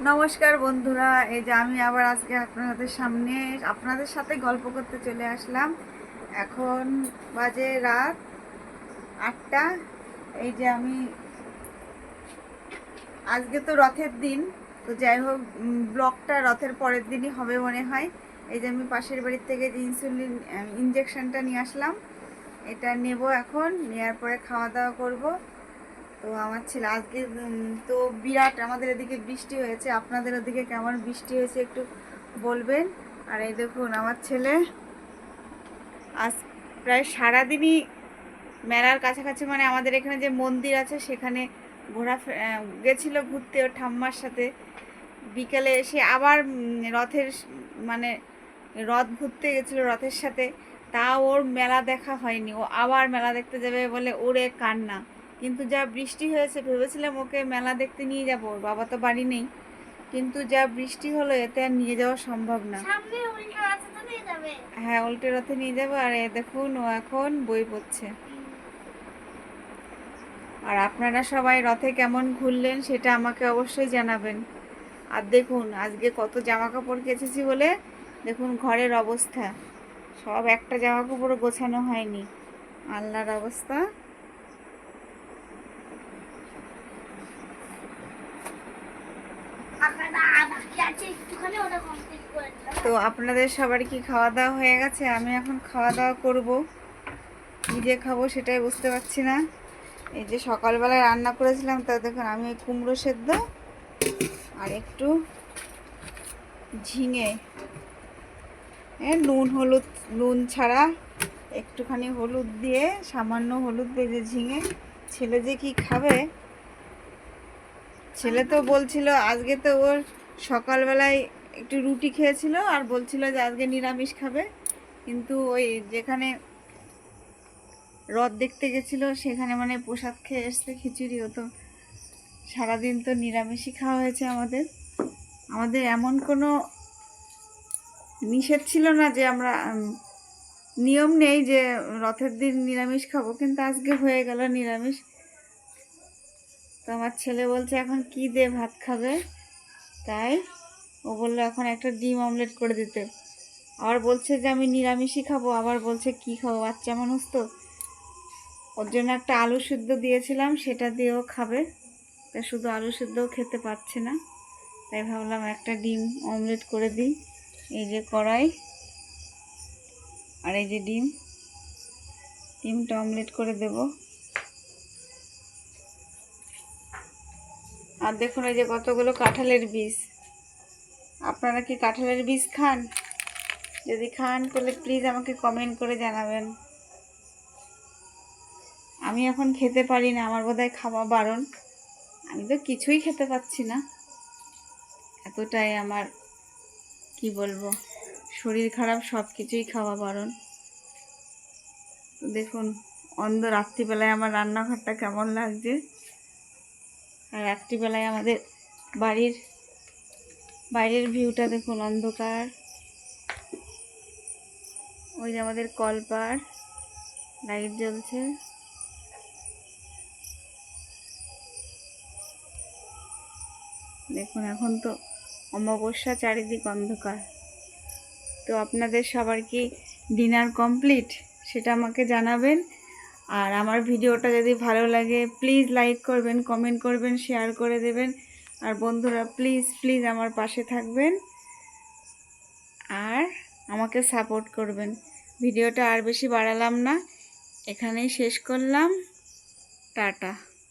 নমস্কার বন্ধুরা এই যে আমি আবার আজকে আপনাদের সামনে আপনাদের সাথে গল্প করতে চলে আসলাম। এখন বাজে রাত আটটা। এই যে আমি আজকে তো রথের দিন তো যাই হোক উম, ব্লগটা রথের পরের দিনই হবে মনে হয়। এই যে আমি পাশের বাড়ির থেকে যে ইনসুলিন ইঞ্জেকশনটা নিয়ে আসলাম এটা নেব এখন নেওয়ার পরে খাওয়া দাওয়া করব। তো আমার ছেলে আজকে তো বিরাট আমাদের এদিকে বৃষ্টি হয়েছে। আপনাদের ওদিকে কেমন বৃষ্টি হয়েছে একটু বলবেন? আর এই দেখুন, আমার ছেলে আজ প্রায় সারাদিনই মেলার কাছাকাছি মানে আমাদের এখানে যে মন্দির আছে, সেখানে ঘোরা গেছিল ঘুরতে ওর ঠাম্মার সাথে। বিকেলে এসে আবার রথের মানে রথ ঘুরতে গেছিল রথের সাথে। তা ওর মেলা দেখা হয়নি। ও আবার মেলা দেখতে যাবে বলে ওরে কান্না। কিন্তু যা বৃষ্টি হয়েছে ভেবেছিলাম ওকে মেলা দেখতে নিয়ে যাব বাবা তো বাড়ি নেই। কিন্তু যা বৃষ্টি হলো এতে আর নিয়ে যাওয়া সম্ভব না। হ্যাঁ উল্টে রথে নিয়ে যাব আর এ দেখুন ও এখন বই পড়ছে। আর আপনারা সবাই রথে কেমন ঘুরলেন সেটা আমাকে অবশ্যই জানাবেন। আর দেখুন আজকে কত জামা কাপড় কেচেছি বলে দেখুন ঘরের অবস্থা। সব একটা জামা কাপড় গোছানো হয়নি। আল্লাহর অবস্থা আপনারা বাকি আছে একটুখানি ওটা কমপ্লিট করে দিলাম তো আপনাদের সবার কি খাওয়া দাওয়া হয়ে গেছে? আমি এখন খাওয়া দাওয়া করব। নিজে খাব সেটাই বুঝতে পারছি না। এই যে সকালবেলায় রান্না করেছিলাম, তা দেখুন, আমি কুমড়ো সেদ্ধ আর একটু ঝিঙে। এ, নুন, হলুদ, নুন ছাড়া একটুখানি হলুদ দিয়ে, সামান্য হলুদ দিয়ে ঝিঙে, ছেলে যে কি খাবে? ছেলে তো বলছিল আজকে তো ওর সকালবেলায় একটু রুটি খেয়েছিল আর বলছিল যে আজকে নিরামিষ খাবে। কিন্তু ওই যেখানে রথ দেখতে গেছিল, সেখানে মানে প্রসাদ খেয়ে এসছে, খিচুড়ি হতো। সারাদিন তো নিরামিষই খাওয়া হয়েছে আমাদের। আমাদের এমন কোনো নিষেধ ছিল না যে আমরা নিয়ম নেই যে রথের দিন নিরামিষ খাব, কিন্তু আজকে হয়ে গেল নিরামিষ। তো আমার ছেলে বলছে, এখন কি দিয়ে ভাত খাবে? তাই ও বলল, এখন একটা ডিম অমলেট করে দিতে। আবার বলছে যে, আমি নিরামিষই খাব। আবার বলছে, কি খাব? বাচ্চা মানুষ তো। ওর জন্য একটা আলু সিদ্ধ দিয়েছিলাম, সেটা দিয়েও খাবে। তা শুধু আলু সিদ্ধও খেতে পারছে না। তাই ভাবলাম একটা ডিম অমলেট করে দিই। এই যে কড়াই আর এই যে ডিম। ডিমটা অমলেট করে দেবো। আর দেখুন এই যে কতগুলো কাঁঠালের বীজ। আপনারা কি কাঁঠালের বীজ খান? যদি খান, তাহলে প্লিজ আমাকে কমেন্ট করে জানাবেন। আমি এখন খেতে পারি না, আমার বোধহয় খাওয়া বারণ। আমি তো কিছুই খেতে পাচ্ছি না। এতটাই আমার, কি বলব, শরীর খারাপ সব কিছুই খাওয়া বারণ। দেখুন, অন্ধ রাত্রিবেলায় আমার রান্নাঘরটা কেমন লাগছে। আর রাত্রিবেলায় আমাদের বাড়ির, বাইরের ভিউটা দেখুন অন্ধকার। ওই যে আমাদের কলপার লাইট জ্বলছে। দেখুন, এখন তো অমাবস্যা চারিদিক অন্ধকার। তো আপনাদের সবার কি ডিনার কমপ্লিট সেটা আমাকে জানাবেন। আর আমার ভিডিওটা যদি ভালো লাগে প্লিজ লাইক করবেন কমেন্ট করবেন শেয়ার করে দেবেন। আর বন্ধুরা প্লিজ প্লিজ আমার পাশে থাকবেন। আর আমাকে সাপোর্ট করবেন। ভিডিওটা আর বেশি বাড়ালাম না। এখানেই শেষ করলাম। টাটা।